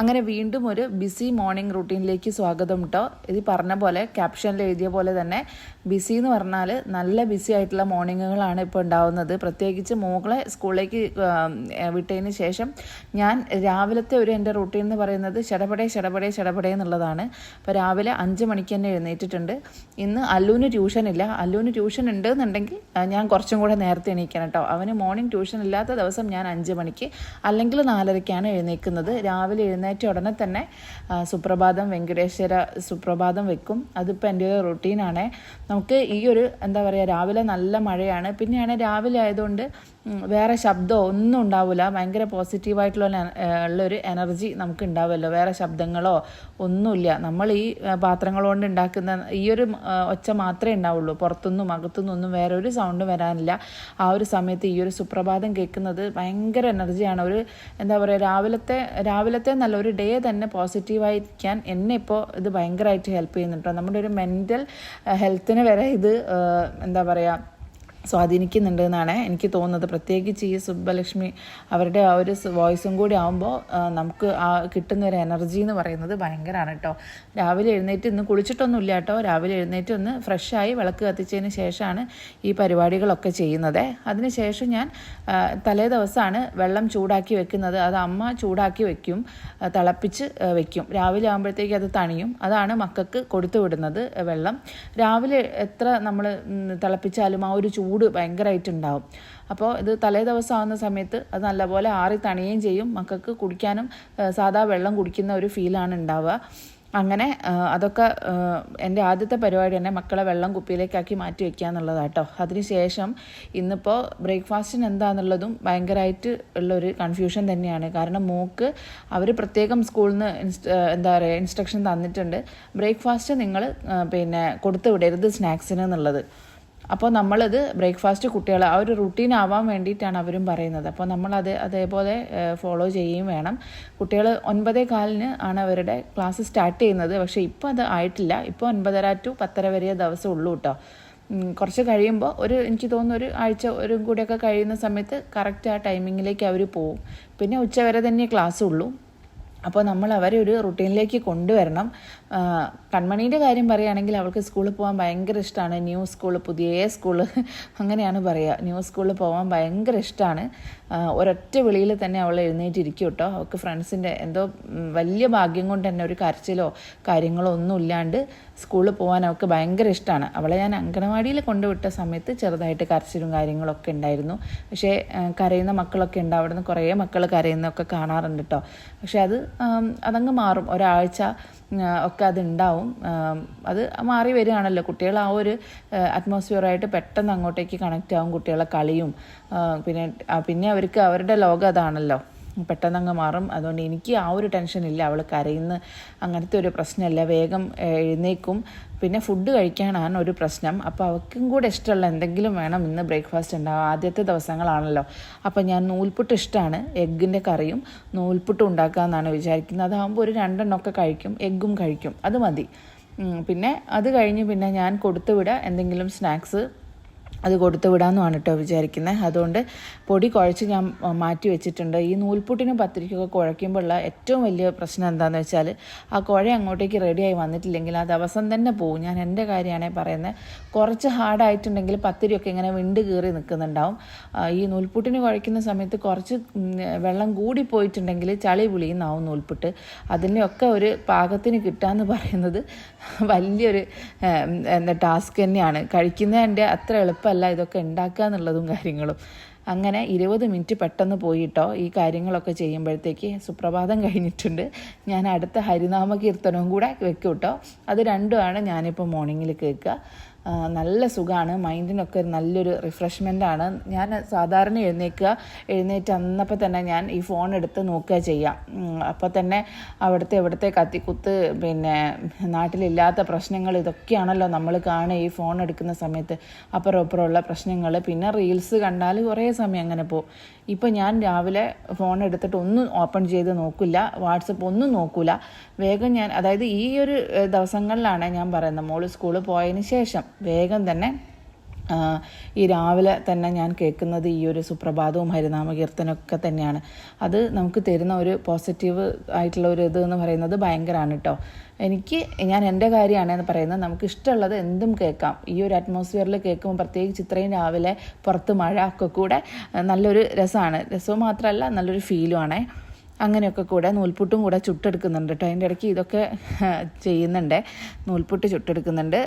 അങ്ങനെ വീണ്ടും ഒരു ബിസി മോർണിംഗ് റൂട്ടീനിലേക്ക് സ്വാഗതം കേട്ടോ ഇത് പറഞ്ഞ പോലെ ക്യാപ്ഷനിൽ എഴുതിയ പോലെ തന്നെ ബിസി എന്ന് പറഞ്ഞാൽ നല്ല ബിസി ആയിട്ടുള്ള മോർണിംഗുകളാണ് ഇപ്പോൾ ഉണ്ടാവുന്നത്. പ്രത്യേകിച്ച് മോകളെ സ്കൂളിലേക്ക് വിട്ടതിന് ശേഷം ഞാൻ രാവിലത്തെ ഒരു എന്റെ റൂട്ടീൻ എന്ന് പറയുന്നത് ഷടപടേ ഷടപടേ ഷടപടേ എന്നുള്ളതാണ്. അപ്പോൾ രാവിലെ അഞ്ച് മണിക്ക് തന്നെ എഴുന്നേറ്റിട്ടുണ്ട്. ഇന്ന് അല്ലുവിന് ട്യൂഷൻ ഇല്ല. അല്ലുവിന് ട്യൂഷൻ ഉണ്ട് എന്നുണ്ടെങ്കിൽ ഞാൻ കുറച്ചും കൂടെ നേരത്തെ എണീക്കണം കേട്ടോ അവന് മോർണിംഗ് ട്യൂഷൻ ഇല്ലാത്ത ദിവസം ഞാൻ അഞ്ച് മണിക്ക് അല്ലെങ്കിൽ നാലരയ്ക്കാണ് എഴുന്നേൽക്കുന്നത് രാവിലെ എഴുന്നേറ്റ ഉടനെ തന്നെ സുപ്രഭാതം വെങ്കടേശ്വര സുപ്രഭാതം വെക്കും. അതിപ്പോൾ എന്റെ ഒരു റൊട്ടീനാണ് നമുക്ക് ഈ ഒരു എന്താ പറയുക രാവിലെ നല്ല മഴയാണ്. പിന്നെയാണ് രാവിലെ ആയതുകൊണ്ട് വേറെ ശബ്ദമോ ഒന്നും ഉണ്ടാവില്ല ഭയങ്കര പോസിറ്റീവായിട്ടുള്ള ഉള്ളൊരു എനർജി നമുക്ക് ഉണ്ടാവുമല്ലോ വേറെ ശബ്ദങ്ങളോ ഒന്നുമില്ല. നമ്മൾ ഈ പാത്രങ്ങൾ കൊണ്ട് ഉണ്ടാക്കുന്ന ഈ ഒരു ഒച്ച മാത്രമേ ഉണ്ടാവുള്ളൂ. പുറത്തുനിന്നും അകത്തുനിന്നും ഒന്നും വേറെ ഒരു സൗണ്ട് വരാനില്ല. ആ ഒരു സമയത്ത് ഈ ഒരു സുപ്രഭാതം കേൾക്കുന്നത് ഭയങ്കര എനർജിയാണ് ഒരു എന്താ പറയുക രാവിലത്തെ രാവിലത്തെ നല്ല ഒരു ഡേ തന്നെ പോസിറ്റീവായിരിക്കാൻ എന്നെ ഇപ്പോൾ ഇത് ഭയങ്കരമായിട്ട് ഹെൽപ്പ് ചെയ്യുന്നുണ്ടോ നമ്മുടെ ഒരു മെന്റൽ ഹെൽത്തിന് വരെ ഇത് എന്താ പറയുക സ്വാധീനിക്കുന്നുണ്ട് എന്നാണ് എനിക്ക് തോന്നുന്നത്. പ്രത്യേകിച്ച് ഈ സുബ്ബലക്ഷ്മി അവരുടെ ആ ഒരു വോയിസും കൂടി ആകുമ്പോൾ നമുക്ക് ആ കിട്ടുന്ന ഒരു എനർജി എന്ന് പറയുന്നത് ഭയങ്കരമാണ് കേട്ടോ. രാവിലെ എഴുന്നേറ്റ് ഇന്ന് കുളിച്ചിട്ടൊന്നും ഇല്ല കേട്ടോ. രാവിലെ എഴുന്നേറ്റ് ഒന്ന് ഫ്രഷായി വിളക്ക് കത്തിച്ചതിന് ശേഷമാണ് ഈ പരിപാടികളൊക്കെ ചെയ്യുന്നത്. അതിനുശേഷം ഞാൻ തലേ ദിവസമാണ് വെള്ളം ചൂടാക്കി വെക്കുന്നത്. അത് അമ്മ ചൂടാക്കി വെക്കും തിളപ്പിച്ച് വെക്കും. രാവിലെ ആകുമ്പോഴത്തേക്ക് അത് തണിയും. അതാണ് മക്കൾക്ക് കൊടുത്തു വിടുന്നത് വെള്ളം. രാവിലെ എത്ര നമ്മൾ തിളപ്പിച്ചാലും ആ ഒരു ചൂട് ഭയങ്കരമായിട്ടുണ്ടാവും അപ്പോൾ ഇത് തലേ ദിവസം ആവുന്ന സമയത്ത് അത് നല്ലപോലെ ആറി തണിയുകയും ചെയ്യും. മക്കൾക്ക് കുടിക്കാനും സാധാ വെള്ളം കുടിക്കുന്ന ഒരു ഫീലാണ് ഉണ്ടാവുക അങ്ങനെ അതൊക്കെ എന്റെ ആദ്യത്തെ പരിപാടി തന്നെ മക്കളെ വെള്ളം കുപ്പിയിലേക്കാക്കി മാറ്റി വെക്കുക എന്നുള്ളതാട്ടോ അതിനുശേഷം ഇന്നിപ്പോൾ ബ്രേക്ക്ഫാസ്റ്റിന് എന്താണെന്നുള്ളതും ഭയങ്കരമായിട്ട് ഉള്ളൊരു കൺഫ്യൂഷൻ തന്നെയാണ്. കാരണം മോക്ക് അവർ പ്രത്യേകം സ്കൂളിൽ നിന്ന് ഇൻസ്റ്റ എന്താ പറയുക ഇൻസ്ട്രക്ഷൻ തന്നിട്ടുണ്ട്. ബ്രേക്ക്ഫാസ്റ്റ് നിങ്ങൾ പിന്നെ കൊടുത്തു വിടരുത് സ്നാക്സിന് എന്നുള്ളത്. അപ്പോൾ നമ്മളത് ബ്രേക്ക്ഫാസ്റ്റ് കുട്ടികൾ ആ ഒരു റുട്ടീൻ ആവാൻ വേണ്ടിയിട്ടാണ് അവരും പറയുന്നത്. അപ്പോൾ നമ്മളത് അതേപോലെ ഫോളോ ചെയ്യുകയും വേണം. കുട്ടികൾ ഒൻപതേ കാലിന് ആണ് അവരുടെ ക്ലാസ് സ്റ്റാർട്ട് ചെയ്യുന്നത്. പക്ഷേ ഇപ്പോൾ അത് ആയിട്ടില്ല. ഇപ്പോൾ ഒൻപതര ടു പത്തര വരെ ദിവസം ഉള്ളൂ കേട്ടോ കുറച്ച് കഴിയുമ്പോൾ ഒരു എനിക്ക് തോന്നുന്നു ഒരു ആഴ്ച ഒരു കൂടെയൊക്കെ കഴിയുന്ന സമയത്ത് കറക്റ്റ് ആ ടൈമിങ്ങിലേക്ക് അവർ പോവും. പിന്നെ ഉച്ചവരെ തന്നെ ക്ലാസ് ഉള്ളൂ. അപ്പോൾ നമ്മൾ അവരെ ഒരു റുട്ടീനിലേക്ക് കൊണ്ടുവരണം. ആ, കൺമണീന്റെ കാര്യം പറയുകയാണെങ്കിൽ അവൾക്ക് സ്കൂളിൽ പോകാൻ ഭയങ്കര ഇഷ്ടമാണ്. ന്യൂ സ്കൂൾ പുതിയ സ്കൂൾ അങ്ങനെയാണ് പറയുക. ന്യൂ സ്കൂളിൽ പോകാൻ ഭയങ്കര ഇഷ്ടമാണ്. ഒരൊറ്റ വിളിയിൽ തന്നെ അവൾ എഴുന്നേറ്റിരിക്കും കേട്ടോ. അവൾക്ക് ഫ്രണ്ട്സിന്റെ എന്തോ വലിയ ഭാഗ്യം കൊണ്ട് തന്നെ ഒരു കരച്ചിലോ കാര്യങ്ങളോ ഒന്നും ഇല്ലാണ്ട് സ്കൂളിൽ പോകാൻ അവൾക്ക് ഭയങ്കര ഇഷ്ടമാണ്. അവളെ ഞാൻ അങ്കണവാടിയിൽ കൊണ്ടുവിട്ട സമയത്ത് ചെറുതായിട്ട് കരച്ചിലും കാര്യങ്ങളൊക്കെ ഉണ്ടായിരുന്നു. പക്ഷേ കരയുന്ന മക്കളൊക്കെ ഉണ്ട്. അവിടെ നിന്ന് കുറേ മക്കൾ കരയുന്നൊക്കെ കാണാറുണ്ട് കേട്ടോ. പക്ഷേ അത് അതങ്ങ് മാറും. ഒരാഴ്ച ഒക്കെ അതുണ്ടാവും ആം, അത് മാറി വരികയാണല്ലോ. കുട്ടികൾ ആ ഒരു അറ്റ്മോസ്ഫിയറായിട്ട് പെട്ടെന്ന് അങ്ങോട്ടേക്ക് കണക്റ്റ് ആവും കുട്ടികളെ കളിയും. പിന്നെ പിന്നെ അവർക്ക് അവരുടെ ലോകം അതാണല്ലോ. പെട്ടെന്ന് അങ്ങ് മാറും. അതുകൊണ്ട് എനിക്ക് ആ ഒരു ടെൻഷൻ ഇല്ല. അവൾ കരയുന്ന അങ്ങനത്തെ ഒരു പ്രശ്നമല്ല. വേഗം എഴുന്നേക്കും പിന്നെ ഫുഡ് കഴിക്കാനാണ് ഒരു പ്രശ്നം. അപ്പോൾ അവൾക്കും കൂടെ ഇഷ്ടമുള്ള എന്തെങ്കിലും വേണം. ഇന്ന് ബ്രേക്ക്ഫാസ്റ്റ് ഉണ്ടാവുക ആദ്യത്തെ ദിവസങ്ങളാണല്ലോ. അപ്പോൾ ഞാൻ നൂൽപുട്ട് ഇഷ്ടമാണ് എഗ്ഗിന്റെ കറിയും നൂൽപുട്ടും ഉണ്ടാക്കാമെന്നാണ് വിചാരിക്കുന്നത്. അതാകുമ്പോൾ ഒരു രണ്ടെണ്ണമൊക്കെ കഴിക്കും. എഗ്ഗും കഴിക്കും. അത് മതി. പിന്നെ അത് കഴിഞ്ഞ് പിന്നെ ഞാൻ കൊടുത്തു വിടുക എന്തെങ്കിലും സ്നാക്സ് അത് കൊടുത്തു വിടാമെന്നാണ് കേട്ടോ വിചാരിക്കുന്നത് അതുകൊണ്ട് പൊടി കുഴച്ച് ഞാൻ മാറ്റി വെച്ചിട്ടുണ്ട്. ഈ നൂൽപുട്ടിനും പത്തിരിക്കൊക്കെ കുഴയ്ക്കുമ്പോഴുള്ള ഏറ്റവും വലിയ പ്രശ്നം എന്താണെന്ന് വെച്ചാൽ ആ കുഴ അങ്ങോട്ടേക്ക് റെഡിയായി വന്നിട്ടില്ലെങ്കിൽ ആ ദിവസം തന്നെ പോകും ഞാൻ എന്റെ കാര്യമാണേ പറയുന്നത് കുറച്ച് ഹാർഡായിട്ടുണ്ടെങ്കിൽ പത്തിരിയൊക്കെ ഇങ്ങനെ വിണ്ട് കീറി നിൽക്കുന്നുണ്ടാവും. ഈ നൂൽപുട്ടിന് കുഴയ്ക്കുന്ന സമയത്ത് കുറച്ച് വെള്ളം കൂടി പോയിട്ടുണ്ടെങ്കിൽ ചളി പുളിയുന്നാവും നൂൽപുട്ട്. അതിനെയൊക്കെ ഒരു പാകത്തിന് കിട്ടാമെന്ന് പറയുന്നത് വലിയൊരു ടാസ്ക് തന്നെയാണ്. കഴിക്കുന്നതിന്റെ അത്ര എളുപ്പമല്ല ഇതൊക്കെ ഉണ്ടാക്കുക എന്നുള്ളതും കാര്യങ്ങളും. അങ്ങനെ ഇരുപത് മിനിറ്റ് പെട്ടെന്ന് പോയിട്ടോ ഈ കാര്യങ്ങളൊക്കെ ചെയ്യുമ്പോഴത്തേക്ക് സുപ്രഭാതം കഴിഞ്ഞിട്ടുണ്ട്. ഞാൻ അടുത്ത ഹരിനാമ കീർത്തനവും കൂടെ വെക്കും കേട്ടോ അത് രണ്ടുമാണ് ഞാനിപ്പോൾ മോർണിംഗിൽ കേൾക്കുക. നല്ല സുഖമാണ് മൈൻഡിനൊക്കെ നല്ലൊരു ആണ് ഞാൻ സാധാരണ എഴുന്നേൽക്കുക എഴുന്നേറ്റ് അന്നപ്പോൾ തന്നെ ഞാൻ ഈ ഫോൺ എടുത്ത് നോക്കുക ചെയ്യാം. അപ്പോൾ തന്നെ അവിടുത്തെ ഇവിടുത്തെ കത്തിക്കുത്ത് പിന്നെ നാട്ടിലില്ലാത്ത പ്രശ്നങ്ങൾ ഇതൊക്കെയാണല്ലോ നമ്മൾ കാണുക ഈ ഫോൺ എടുക്കുന്ന സമയത്ത്. അപ്പുറം അപ്പുറമുള്ള പ്രശ്നങ്ങൾ. പിന്നെ റീൽസ് കണ്ടാൽ കുറേ സമയം അങ്ങനെ പോകും. ഇപ്പോൾ ഞാൻ രാവിലെ ഫോൺ എടുത്തിട്ട് ഒന്നും ഓപ്പൺ ചെയ്ത് നോക്കില്ല വാട്സപ്പ് ഒന്നും നോക്കില്ല വേഗം ഞാൻ അതായത് ഈ ഒരു ദിവസങ്ങളിലാണ് ഞാൻ പറയുന്നത്. മോൾ സ്കൂളിൽ പോയതിന് ശേഷം വേഗം തന്നെ ഈ രാവിലെ തന്നെ ഞാൻ കേൾക്കുന്നത് ഈ ഒരു സുപ്രഭാതവും ഹരിനാമ കീർത്തനമൊക്കെ തന്നെയാണ്. അത് നമുക്ക് തരുന്ന ഒരു പോസിറ്റീവ് ആയിട്ടുള്ള ഒരു ഇത് എന്ന് പറയുന്നത് ഭയങ്കരമാണ് കേട്ടോ എനിക്ക് ഞാൻ എന്റെ കാര്യമാണ് എന്ന് പറയുന്നത് നമുക്ക് ഇഷ്ടമുള്ളത് എന്തും കേൾക്കാം. ഈ ഒരു അറ്റ്മോസ്ഫിയറിൽ കേൾക്കുമ്പോൾ പ്രത്യേകിച്ച് ഇത്രയും രാവിലെ പുറത്ത് മഴ ഒക്കെ കൂടെ നല്ലൊരു രസമാണ്. രസവും മാത്രമല്ല നല്ലൊരു ഫീലും ആണേ. അങ്ങനെയൊക്കെ കൂടെ നൂൽപുട്ടും കൂടെ ചുട്ടെടുക്കുന്നുണ്ട് കേട്ടോ അതിന്റെ ഇടയ്ക്ക് ഇതൊക്കെ ചെയ്യുന്നുണ്ട്. നൂൽപുട്ട് ചുട്ടെടുക്കുന്നുണ്ട്.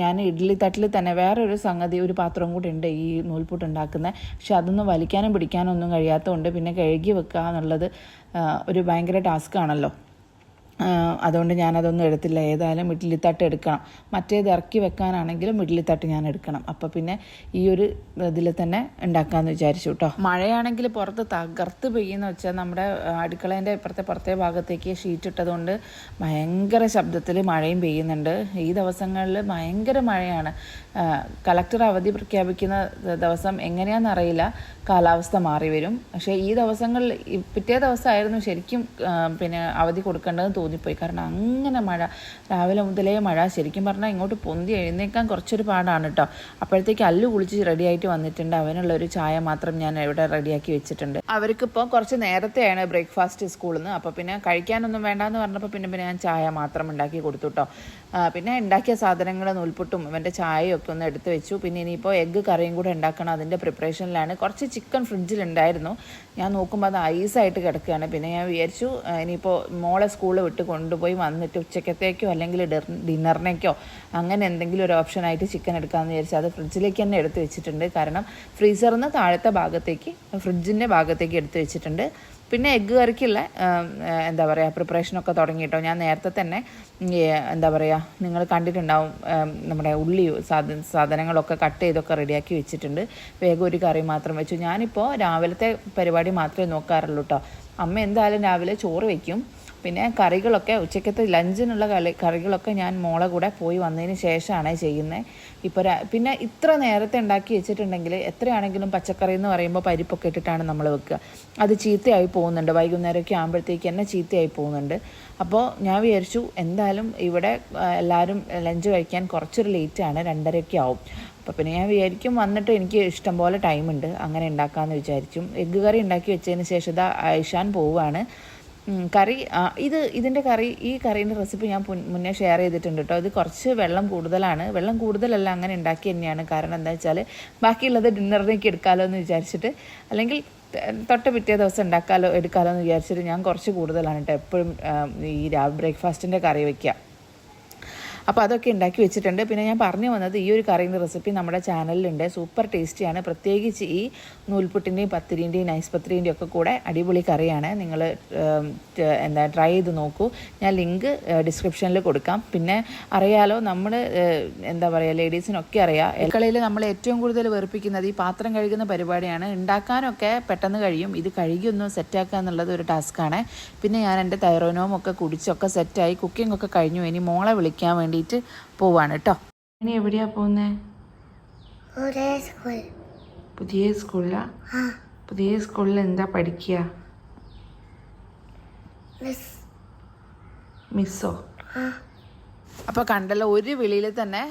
ഞാൻ ഇഡ്ഡലി തട്ടിൽ തന്നെ വേറൊരു സംഗതി ഒരു പാത്രം കൂടി ഉണ്ട് ഈ നൂൽപുട്ട് ഉണ്ടാക്കുന്നത് പക്ഷെ അതൊന്നും വലിക്കാനും പിടിക്കാനും ഒന്നും കഴിയാത്തതുകൊണ്ട് പിന്നെ കഴുകി വെക്കുക എന്നുള്ളത് ഒരു ഭയങ്കര ടാസ്ക് ആണല്ലോ അതുകൊണ്ട് ഞാനതൊന്നും എടുത്തില്ല. ഏതായാലും ഇഡ്ഡലിത്തട്ട് എടുക്കണം. മറ്റേത് ഇറക്കി വെക്കാനാണെങ്കിലും ഇഡ്ഡലിത്തട്ട് ഞാൻ എടുക്കണം. അപ്പോൾ പിന്നെ ഈ ഒരു ഇതിൽ തന്നെ ഉണ്ടാക്കാമെന്ന് വിചാരിച്ചു കേട്ടോ മഴയാണെങ്കിൽ പുറത്ത് തകർത്ത് പെയ്യുന്ന വെച്ചാൽ നമ്മുടെ അടുക്കളേന്റെ ഇപ്പുറത്തെ പുറത്തെ ഭാഗത്തേക്ക് ഷീറ്റ് ഇട്ടതുകൊണ്ട് ഭയങ്കര ശബ്ദത്തിൽ മഴയും പെയ്യുന്നുണ്ട്. ഈ ദിവസങ്ങളിൽ ഭയങ്കര മഴയാണ്. കളക്ടർ അവധി പ്രഖ്യാപിക്കുന്ന ദിവസം എങ്ങനെയാണെന്നറിയില്ല കാലാവസ്ഥ മാറി വരും. പക്ഷേ ഈ ദിവസങ്ങളിൽ പിറ്റേ ദിവസമായിരുന്നു ശരിക്കും പിന്നെ അവധി കൊടുക്കേണ്ടതെന്ന് തോന്നിപ്പോയി. കാരണം അങ്ങനെ മഴ രാവിലെ മുതലേ മഴ ശരിക്കും പറഞ്ഞാൽ ഇങ്ങോട്ട് പൊന്തി എഴുന്നേക്കാൻ കുറച്ചൊരു പാടാണ് കേട്ടോ അപ്പോഴത്തേക്ക് അല്ലു കുളിച്ച് റെഡിയായിട്ട് വന്നിട്ടുണ്ട്. അവനുള്ള ഒരു ചായ മാത്രം ഞാൻ ഇവിടെ റെഡിയാക്കി വെച്ചിട്ടുണ്ട്. അവർക്കിപ്പോൾ കുറച്ച് നേരത്തെയാണ് ബ്രേക്ക്ഫാസ്റ്റ് സ്കൂളിൽ നിന്ന് അപ്പോൾ പിന്നെ കഴിക്കാനൊന്നും വേണ്ടാന്ന് പറഞ്ഞപ്പോൾ പിന്നെ പിന്നെ ഞാൻ ചായ മാത്രം ഉണ്ടാക്കി കൊടുത്തു കേട്ടോ പിന്നെ ഉണ്ടാക്കിയ സാധനങ്ങൾ നൂൽപുട്ടും ഇവന്റെ ചായയും ഒക്കെ ഒന്ന് എടുത്ത് വെച്ചു. പിന്നെ ഇനിയിപ്പോൾ എഗ്ഗ് കറിയും കൂടെ ഉണ്ടാക്കണം. അതിന്റെ പ്രിപ്പറേഷനിലാണ് കുറച്ച് ചിക്കൻ ഫ്രിഡ്ജിലുണ്ടായിരുന്നു ഞാൻ നോക്കുമ്പോൾ അത് ഐസായിട്ട് കിടക്കുകയാണ്. പിന്നെ ഞാൻ വിചാരിച്ചു ഇനിയിപ്പോൾ മോളെ സ്കൂളിൽ വിട്ട് കൊണ്ടുപോയി വന്നിട്ട് ഉച്ചക്കത്തേക്കോ അല്ലെങ്കിൽ ഡിന്നറിനേക്കോ അങ്ങനെ എന്തെങ്കിലും ഒരു ഓപ്ഷനായിട്ട് ചിക്കൻ എടുക്കാമെന്ന് വിചാരിച്ചാൽ അത് ഫ്രിഡ്ജിലേക്ക് തന്നെ എടുത്ത് വെച്ചിട്ടുണ്ട്. കാരണം ഫ്രീസറിൽ നിന്ന് താഴത്തെ ഭാഗത്തേക്ക് ഫ്രിഡ്ജിന്റെ ഭാഗത്തേക്ക് എടുത്ത് വെച്ചിട്ടുണ്ട്. പിന്നെ എഗ്ഗ് കറിക്കുള്ള എന്താ പറയുക പ്രിപ്പറേഷനൊക്കെ തുടങ്ങിയിട്ടോ. ഞാൻ നേരത്തെ തന്നെ എന്താ പറയുക നിങ്ങൾ കണ്ടിട്ടുണ്ടാവും നമ്മുടെ ഉള്ളി സാധ സാധനങ്ങളൊക്കെ കട്ട് ചെയ്തൊക്കെ റെഡിയാക്കി വെച്ചിട്ടുണ്ട്. വേഗം ഒരു കറി മാത്രം വെച്ചു. ഞാനിപ്പോൾ രാവിലത്തെ പരിപാടി മാത്രമേ നോക്കാറുള്ളൂ കേട്ടോ അമ്മ എന്തായാലും രാവിലെ ചോറ് വയ്ക്കും പിന്നെ കറികളൊക്കെ ഉച്ചക്കത്തെ ലഞ്ചിനുള്ള കളി കറികളൊക്കെ ഞാൻ മോളെ കൂടെ പോയി വന്നതിന് ശേഷമാണ് ചെയ്യുന്നത് ഇപ്പോൾ പിന്നെ ഇത്ര നേരത്തെ ഉണ്ടാക്കി വെച്ചിട്ടുണ്ടെങ്കിൽ എത്രയാണെങ്കിലും പച്ചക്കറി എന്ന് പറയുമ്പോൾ പരിപ്പൊക്കെ ഇട്ടിട്ടാണ് നമ്മൾ വെക്കുക. അത് ചീത്തയായി പോകുന്നുണ്ട്. വൈകുന്നേരമൊക്കെ ആകുമ്പോഴത്തേക്ക് തന്നെ ചീത്തയായി പോകുന്നുണ്ട്. അപ്പോൾ ഞാൻ വിചാരിച്ചു എന്തായാലും ഇവിടെ എല്ലാവരും ലഞ്ച് കഴിക്കാൻ കുറച്ചൊരു ലേറ്റാണ് രണ്ടരയൊക്കെ ആവും. അപ്പോൾ പിന്നെ ഞാൻ വിചാരിക്കും വന്നിട്ട് എനിക്ക് ഇഷ്ടം പോലെ ടൈമുണ്ട് അങ്ങനെ ഉണ്ടാക്കാമെന്ന് വിചാരിച്ചു എഗ്ഗ് കറി ഉണ്ടാക്കി വെച്ചതിന് ശേഷം ഇതാ ഐഷാൻ പോവുകയാണ്. കറി ഇത് ഇതിന്റെ കറി ഈ കറീന്റെ റെസിപ്പി ഞാൻ മുന്നേ ഷെയർ ചെയ്തിട്ടുണ്ട് കേട്ടോ ഇത് കുറച്ച് വെള്ളം കൂടുതലാണ്. വെള്ളം കൂടുതലല്ല അങ്ങനെ ഉണ്ടാക്കി തന്നെയാണ്. കാരണം എന്താ വെച്ചാൽ ബാക്കിയുള്ളത് ഡിന്നറിലേക്ക് എടുക്കാമല്ലോ എന്ന് വിചാരിച്ചിട്ട് അല്ലെങ്കിൽ തൊട്ട പിറ്റേ ദിവസം ഉണ്ടാക്കാമല്ലോ എടുക്കാമല്ലോ എന്ന് വിചാരിച്ചിട്ട് ഞാൻ കുറച്ച് കൂടുതലാണ് കേട്ടോ എപ്പോഴും ഈ ബ്രേക്ക്ഫാസ്റ്റിന്റെ കറി വയ്ക്കുക അപ്പോൾ അതൊക്കെ ഉണ്ടാക്കി വെച്ചിട്ടുണ്ട്. പിന്നെ ഞാൻ പറഞ്ഞു വന്നത് ഈ ഒരു കറിയുടെ റെസിപ്പി നമ്മുടെ ചാനലിലുണ്ട് സൂപ്പർ ടേസ്റ്റിയാണ് പ്രത്യേകിച്ച് ഈ നൂൽപുട്ടിന്റെയും പത്തിരിന്റെയും നൈസ് പത്തിരിന്റെയും ഒക്കെ കൂടെ അടിപൊളി കറിയാണ്. നിങ്ങൾ എന്താ ട്രൈ ചെയ്ത് നോക്കൂ. ഞാൻ ലിങ്ക് ഡിസ്ക്രിപ്ഷനിൽ കൊടുക്കാം. പിന്നെ അറിയാലോ നമ്മൾ എന്താ പറയുക ലേഡീസിനൊക്കെ അറിയാം അടുക്കളയിൽ നമ്മൾ ഏറ്റവും കൂടുതൽ വെറുപ്പിക്കുന്നത് ഈ പാത്രം കഴുകുന്ന പരിപാടിയാണ്. ഉണ്ടാക്കാനൊക്കെ പെട്ടെന്ന് കഴിയും. ഇത് കഴുകി ഒന്ന് സെറ്റാക്കുക എന്നുള്ളത് ഒരു ടാസ്ക്കാണ് പിന്നെ ഞാൻ എന്റെ തൈറോനോം ഒക്കെ കുടിച്ചൊക്കെ സെറ്റായി കുക്കിംഗ് ഒക്കെ കഴിഞ്ഞു. ഇനി മോളെ വിളിക്കാൻ വേണ്ടിയിട്ട് പോവാണ് കേട്ടോ ഇനി എവിടെയാ പോകുന്നത് പുതിയ സ്കൂളിലാ? പുതിയ സ്കൂളിൽ എന്താ പഠിക്കുക മിസ് മിസ്സോ? അപ്പോൾ കണ്ടല്ലോ ഒരു വിളിയിൽ തന്നെ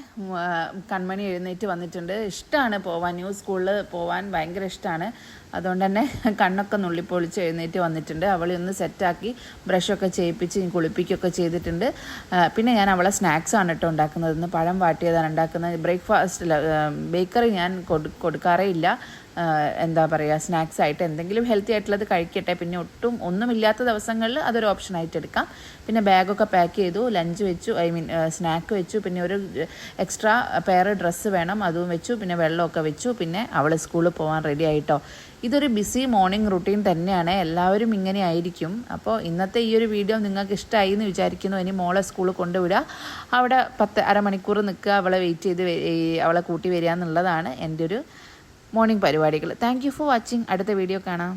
കൺമണി എഴുന്നേറ്റ് വന്നിട്ടുണ്ട്. ഇഷ്ടമാണ് പോവാൻ ന്യൂ സ്കൂളിൽ പോവാൻ ഭയങ്കര ഇഷ്ടമാണ് അതുകൊണ്ട് തന്നെ കണ്ണൊക്കെ നുള്ളിപ്പൊളിച്ച് എഴുന്നേറ്റ് വന്നിട്ടുണ്ട്. അവളെ ഒന്ന് സെറ്റാക്കി ബ്രഷൊക്കെ ചെയ്യിപ്പിച്ച് കുളിപ്പിക്കുകയൊക്കെ ചെയ്തിട്ടുണ്ട്. പിന്നെ ഞാൻ അവളെ സ്നാക്സാണ് കേട്ടോ ഉണ്ടാക്കുന്നത്. ഇന്ന് പഴം വാട്ടിയതാണ് ഉണ്ടാക്കുന്നത്. ബ്രേക്ക്ഫാസ്റ്റിൽ ബേക്കറി ഞാൻ കൊടു കൊടുക്കാറേ ഇല്ല. എന്താ പറയുക സ്നാക്സ് ആയിട്ട് എന്തെങ്കിലും ഹെൽത്തി ആയിട്ടുള്ളത് കഴിക്കട്ടെ. പിന്നെ ഒട്ടും ഒന്നുമില്ലാത്ത ദിവസങ്ങളിൽ അതൊരു ഓപ്ഷൻ ആയിട്ട് എടുക്കാം. പിന്നെ ബാഗൊക്കെ പാക്ക് ചെയ്തു ലഞ്ച് വെച്ചു ഐ മീൻ സ്നാക്ക് വെച്ചു. പിന്നെ ഒരു എക്സ്ട്രാ പെയർ ഡ്രസ്സ് വേണം അതും വെച്ചു. പിന്നെ വെള്ളമൊക്കെ വെച്ചു. പിന്നെ അവൾ സ്കൂളിൽ പോകാൻ റെഡി ആയിട്ടോ. ഇതൊരു ബിസി മോർണിംഗ് റുട്ടീൻ തന്നെയാണ്. എല്ലാവരും ഇങ്ങനെ ആയിരിക്കും. അപ്പോൾ ഇന്നത്തെ ഈ ഒരു വീഡിയോ നിങ്ങൾക്ക് ഇഷ്ടമായി എന്ന് വിചാരിക്കുന്നു. ഇനി മോളെ സ്കൂളിൽ കൊണ്ടുവിടുക അവിടെ പത്ത് അരമണിക്കൂർ നിൽക്കുക അവളെ വെയിറ്റ് ചെയ്ത് അവളെ കൂട്ടി വരിക എന്നുള്ളതാണ് എന്റെ ഒരു മോർണിംഗ് പരിപാടികൾ. താങ്ക് ഫോർ വാച്ചിങ് അടുത്ത വീഡിയോ കാണാം.